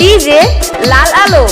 DJ Lal Alo.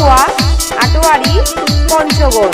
Atwari Panchagarh.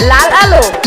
Lal Alo.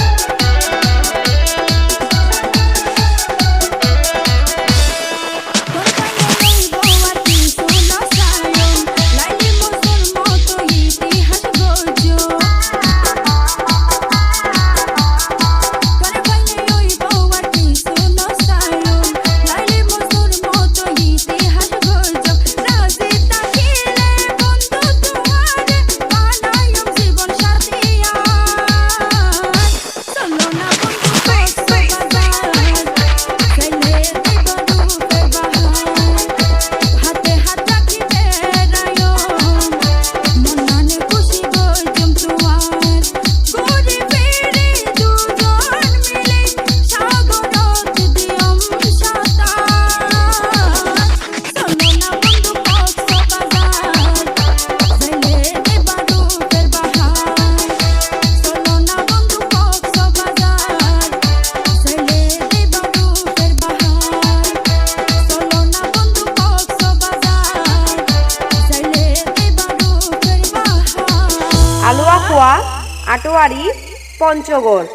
Atwari Panchagarh.